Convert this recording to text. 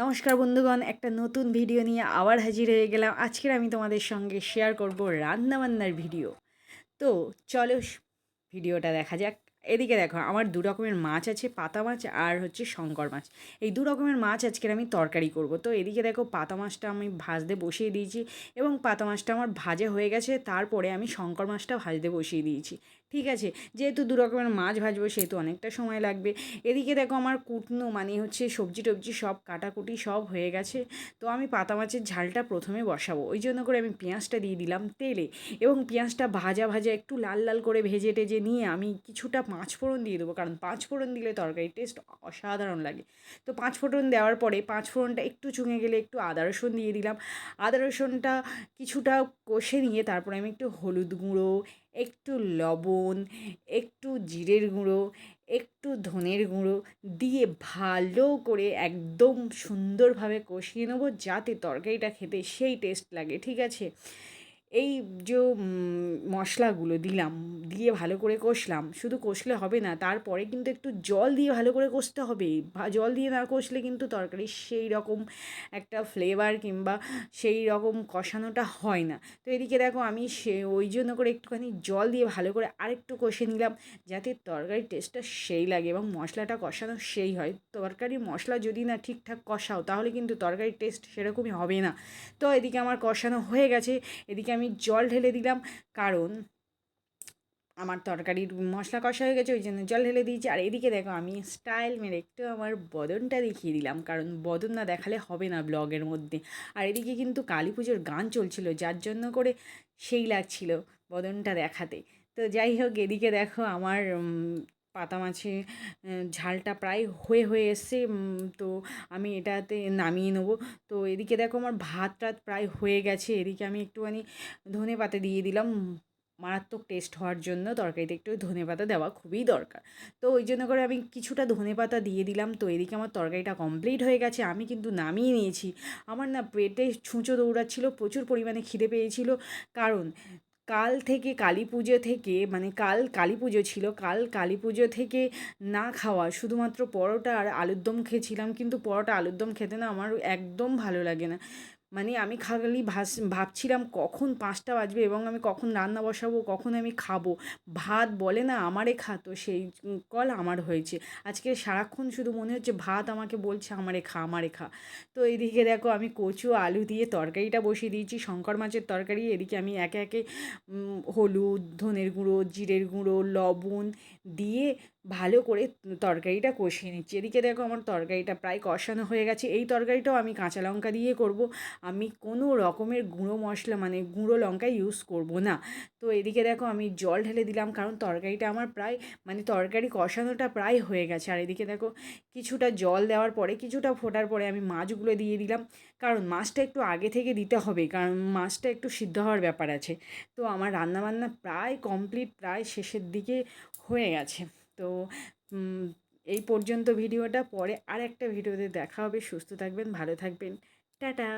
নমস্কার বন্ধুগণ, একটা নতুন ভিডিও নিয়ে আবার হাজির হয়ে গেলাম। আজকের আমি তোমাদের সঙ্গে শেয়ার করব রান্নাবান্নার ভিডিও তো চলো ভিডিওটা দেখা যাক। এদিকে দেখো, আমার দু রকমের মাছ আছে, পাতা মাছ আর হচ্ছে শঙ্কর মাছ। এই দু রকমের মাছ আজকের আমি তরকারি করব। তো এদিকে দেখো, পাতা মাছটা আমি ভাজতে বসিয়ে দিয়েছি এবং পাতা মাছটা আমার ভাজা হয়ে গেছে। তারপরে আমি শঙ্কর মাছটা ভাজতে বসিয়ে দিয়েছি। ঠিক আছে, যেহেতু দু রকমের মাছ ভাজবো সেহেতু অনেকটা সময় লাগবে। এদিকে দেখো আমার কুটনো মানে হচ্ছে সবজি টবজি সব কাটাকুটি সব হয়ে গেছে, তো আমি পাতা মাছের ঝালটা প্রথমে বসাবো। ওই জন্য করে আমি পেঁয়াজটা দিয়ে দিলাম তেলে এবং পেঁয়াজটা ভাজা ভাজা একটু লাল লাল করে ভেজে টেজে নিয়ে আমি কিছুটা পাঁচ ফোড়ন দিয়ে দেবো, কারণ পাঁচ ফোড়ন দিলে তরকারি টেস্ট অসাধারণ লাগে। তো পাঁচ ফোড়ন দেওয়ার পরে পাঁচ ফোড়নটা একটু চুঙে গেলে একটু আদা রসুন দিয়ে দিলাম। আদা রসুনটা কিছুটা কষে নিয়ে তারপরে আমি একটু হলুদ গুঁড়ো একটু লবণ, একটু জিরের গুঁড়ো, একটু ধনের গুঁড়ো দিয়ে ভালো করে একদম সুন্দরভাবে কষিয়ে নেব যাতে তরকারিটা খেতে সেই টেস্ট লাগে, ঠিক আছে? এই যে মশলাগুলো দিলাম দিয়ে ভালো করে কষলাম। শুধু কষলে হবে না, তারপরে কিন্তু একটু জল দিয়ে ভালো করে কষতে হবে। জল দিয়ে না কষলে কিন্তু তরকারির সেই রকম একটা ফ্লেভার কিংবা সেই রকম কষানোটা হয় না। তো এদিকে দেখো আমি সে, ওই জন্য করে একটুখানি জল দিয়ে ভালো করে আরেকটু কষে নিলাম, যাতে তরকারির টেস্টটা সেই লাগে এবং মশলাটা কষানো সেই হয়। তরকারির মশলা যদি না ঠিকঠাক কষাও, তাহলে কিন্তু তরকারির টেস্ট সেরকমই হবে না। তো এদিকে আমার কষানো হয়ে গেছে, এদিকে আমি জল ঢেলে দিলাম, কারণ আমার তরকারির মশলা কষা হয়ে গেছে, ওই জন্য জল ঢেলে দিয়েছি। আর এদিকে দেখো, আমি স্টাইল মেরে একটু আমার বদনটা দেখিয়ে দিলাম, কারণ বদন না দেখালে হবে না ব্লগের মধ্যে। আর এদিকে কিন্তু কালী পুজোর গান চলছিল, যার জন্য করে সেই লাগছিল বদনটা দেখাতে। তো যাই হোক, এদিকে দেখো আমার পাতা মাছে ঝালটা প্রায় হয়ে হয়ে এসছে তো আমি এটাতে নামিয়ে নেব। তো এদিকে দেখো আমার ভাত টাত প্রায় হয়ে গেছে, এদিকে আমি একটুখানি ধনে পাতা দিয়ে দিলাম মারাত্মক টেস্ট হওয়ার জন্য তরকারিতে একটু ধনে পাতা দেওয়া খুবই দরকার। তো ওই জন্য করে আমি কিছুটা ধনে পাতা দিয়ে দিলাম। তো এদিকে আমার তরকারিটা কমপ্লিট হয়ে গেছে। আমি কিন্তু নামিয়ে নিয়েছি। আমার না পেটে ছুঁচো দৌড়াচ্ছিল, প্রচুর পরিমাণে খিদে পেয়েছিল। কারণ কাল থেকে কালী পুজো থেকে মানে কাল কালী পুজো ছিল, কাল কালী পুজো থেকে না খাওয়া, শুধুমাত্র পরোটা আর আলুর দম খেয়েছিলাম। কিন্তু পরোটা আলুর দম খেতে না আমার একদম ভালো লাগে না। মানে আমি খালি ভাস, ভাবছিলাম কখন পাঁচটা বাজবে এবং আমি কখন রান্না বসাবো, কখন আমি খাব। ভাত বলে না আমারে খা, তো সেই কল আমার হয়েছে। আজকে সারাক্ষণ শুধু মনে হচ্ছে ভাত আমাকে বলছে আমারে খা আমারে খা। তো এদিকে দেখো আমি কচু, আলু দিয়ে তরকারিটা বসিয়ে দিয়েছি, শঙ্কর মাছের তরকারি, এদিকে আমি একে একে হলুদ, ধনের গুঁড়ো, জিরের গুঁড়ো, লবণ দিয়ে ভালো করে তরকারিটা কষিয়ে নিচ্ছি। এদিকে দেখো আমার তরকারিটা প্রায় কষানো হয়ে গেছে। এই তরকারিটাও আমি কাঁচা লঙ্কা দিয়ে করব। আমি কোনো রকমের গুঁড়ো মশলা মানে গুঁড়ো লঙ্কা ইউজ করব না। তো এদিকে দেখো আমি জল ঢেলে দিলাম কারণ তরকারিটা আমার প্রায় মানে তরকারি কষানোটা প্রায় হয়ে গেছে। আর এদিকে দেখো কিছুটা জল দেওয়ার পরে কিছুটা ফোটার পরে আমি মাছগুলো দিয়ে দিলাম। কারণ মাছটা একটু আগে থেকে দিতে হবে কারণ মাছটা একটু সিদ্ধ হওয়ার ব্যাপার আছে। তো আমার রান্নাবান্না প্রায় কমপ্লিট প্রায় শেষের দিকে হয়ে গেছে। তো এই পর্যন্ত ভিডিওটা পরে আর একটা ভিডিওতে দেখা হবে। সুস্থ থাকবেন, ভালো থাকবেন। টাটা!